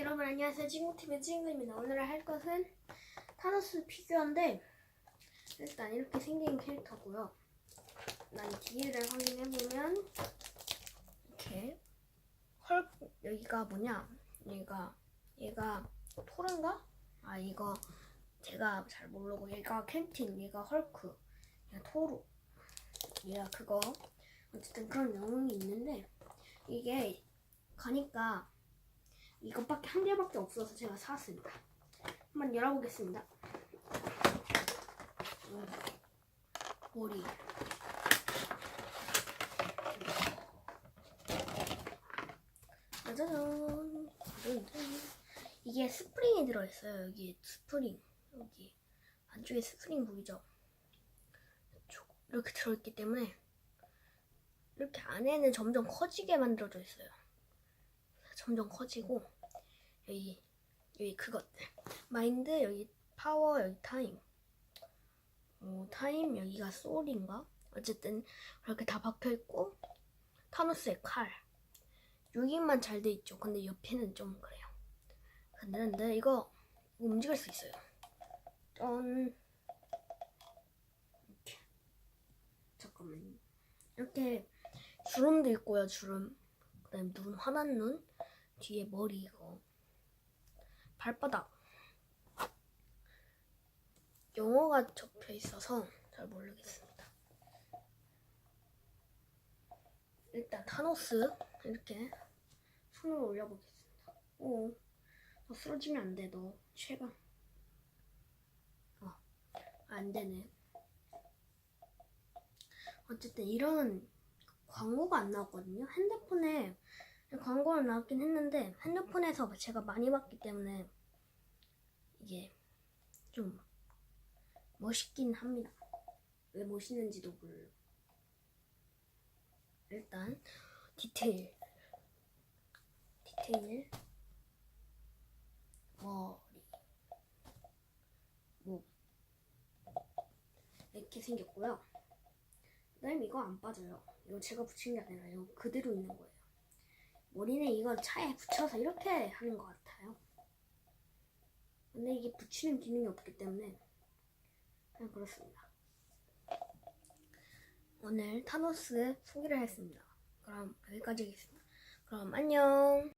여러분 안녕하세요. 친구TV의 친구입니다. 오늘 할 것은 타노스 피규어인데 일단 이렇게 생긴 캐릭터고요. 난 뒤를 확인해보면 이렇게 헐 여기가 뭐냐? 얘가 얘가 토른가? 아 이거 제가 잘 모르고 얘가 캡틴 얘가 헐크 얘가 토르 얘가 그거. 어쨌든 그런 영웅이 있는데 이게 가니까 이것밖에 한 개밖에 없어서 제가 사왔습니다. 한번 열어보겠습니다. 음, 머리. 짜잔. 이게 스프링이 들어있어요. 여기 스프링. 여기 안쪽에 스프링 보이죠? 이렇게 들어있기 때문에 이렇게 안에는 점점 커지게 만들어져 있어요. 점점 커지고 여기 여기 그것들 마인드 여기 파워 여기 타임. 어, 타임 여기가 소울인가? 어쨌든 그렇게 다 박혀 있고 타노스의 칼. 여기만 잘 돼 있죠. 근데 옆에는 좀 그래요. 근데, 근데 이거 움직일 수 있어요. 짠. 이렇게. 잠깐만요. 이렇게 주름도 있고요 주름. 그다음에 눈 환한 눈 뒤에 머리 이거 발바닥 영어가 적혀 있어서 잘 모르겠습니다. 일단 타노스 이렇게 손으로 올려보겠습니다. 오, 너 쓰러지면 안 돼. 너 최강. 어, 안 되네. 어쨌든 이런 광고가 안 나왔거든요. 핸드폰에 광고는 나왔긴 했는데 핸드폰에서 제가 많이 봤기 때문에 이게 좀 멋있긴 합니다. 왜 멋있는지도 몰라요. 일단 디테일 디테일 머리 목 이렇게 생겼고요. 그다음에 이거 안 빠져요. 이거 제가 붙인 게 아니라 이거 그대로 있는 거예요. 머리는 이걸 차에 붙여서 이렇게 하는 것 같아요. 근데 이게 붙이는 기능이 없기 때문에 그냥 그렇습니다. 오늘 타노스 소개를 했습니다. 그럼 여기까지 하겠습니다. 그럼 안녕.